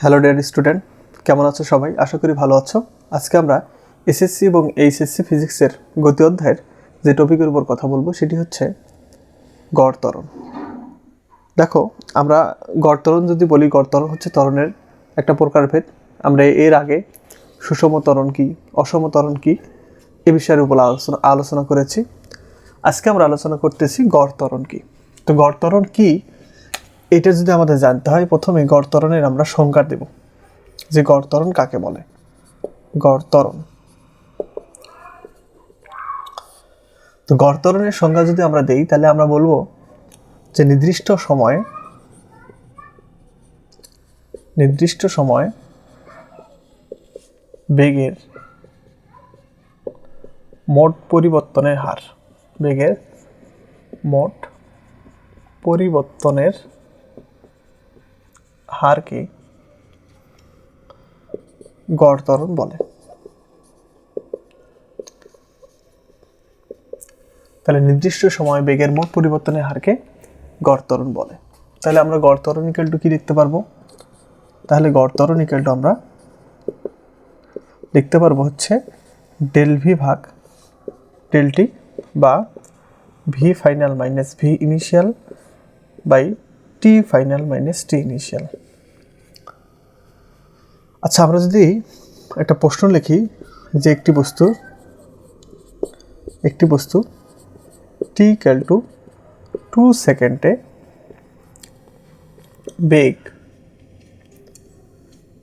Hello dear student কেমন আছো সবাই? আশা করি ভালো আছো। আজকে আমরা এসএসসি এবং এইচএসসি ফিজিক্সের গতি অধ্যায়ের যে টপিকের উপর কথা বলব, সেটি হচ্ছে গড় ত্বরণ। দেখো, আমরা গড় ত্বরণ যদি বলি, গড় ত্বরণ হচ্ছে ত্বরণের একটা প্রকারভেদ আমরা এর আগে সুষম ত্বরণ কী, অসম ত্বরণ কী, এ বিষয়ের উপর আলোচনা আলোচনা করেছি। আজকে আমরা আলোচনা করতেছি গড় ত্বরণ কী। তো গড় ত্বরণ কী এটা যদি আমাদের জানতে হয়, প্রথমে গড় ত্বরণের আমরা সংজ্ঞা দেব। যে গড় ত্বরণ কাকে বলে? গড় ত্বরণ। তো গড় ত্বরণের সংজ্ঞা যদি আমরা দেই, তাহলে আমরা বলব যে নির্দিষ্ট সময়ে নির্দিষ্ট সময়ে বেগের মোট পরিবর্তনের হার, বেগের মোট পরিবর্তনের হারকে গড় বলে। তাহলে নির্দিষ্ট সময় বেগের মোট পরিবর্তনের হারকে গড় ত্বরণ বলে। তাহলে আমরা গড় ত্বরণ কি লিখতে পারব? তাহলে গড় ত্বরণ আমরা লিখতে পারব হচ্ছে ডেল ভি ভাগ ডেল টি বা V final minus V initial by T final minus T initial আচ্ছা আমরা যদি একটা প্রশ্ন লিখি যে একটি বস্তু একটি বস্তু টি ইকাল টু টু সেকেন্ডে বেগ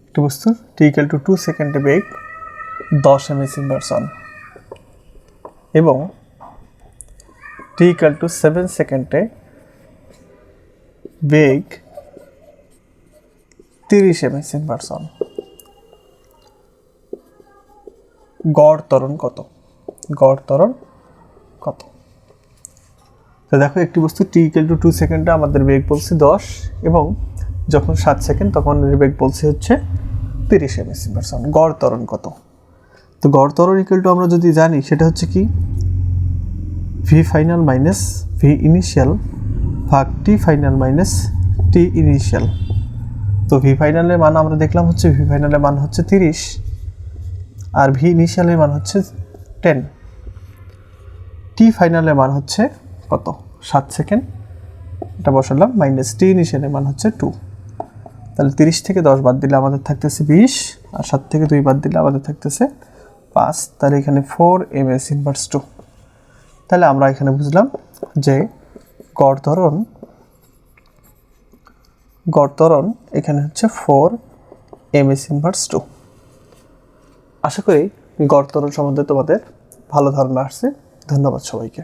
একটি বস্তু টি ইকাল টু টু সেকেন্ডে বেগ দশ এম এস ইনভার্সন এবং টি ইকাল টু সেভেন সেকেন্ডে বেগ তিরিশ এম এস ইনভার্সন গড় ত্বরণ কত? গড় ত্বরণ কত? তো দেখো, একটি বস্তু টি ইকুয়াল টু টু সেকেন্ডে আমাদের বেগ বলছে দশ, এবং যখন সাত সেকেন্ড তখন বেগ বলছে হচ্ছে তিরিশ এম এস ইনভার্সন গড় ত্বরণ কত? তো গড় ত্বরণ ইকুয়াল টু আমরা যদি জানি, সেটা হচ্ছে কি? V final minus V initial ভাগ T final minus T initial তো ভি ফাইনালের মান আমরা দেখলাম হচ্ছে ভি ফাইনালের মান হচ্ছে তিরিশ আর ভি ইনিশিয়ালের মান হচ্ছে টেন টি ফাইনালের মান হচ্ছে কত? সাত সেকেন্ড এটা বসালাম মাইনাস টি ইনিশিয়ালের মান হচ্ছে টু তাহলে তিরিশ থেকে দশ বাদ দিলে আমাদের থাকতেছে বিশ, আর সাত থেকে দুই বাদ দিলে আমাদের থাকতেছে পাঁচ। তাহলে এখানে four m s inverse two তাহলে আমরা এখানে বুঝলাম যে গড় ধরন গড় ত্বরণ এখানে হচ্ছে four m s inverse two আশা করি গড় ত্বরণ সম্বন্ধে তোমাদের ভালো ধারণা আসছে। ধন্যবাদ সবাইকে।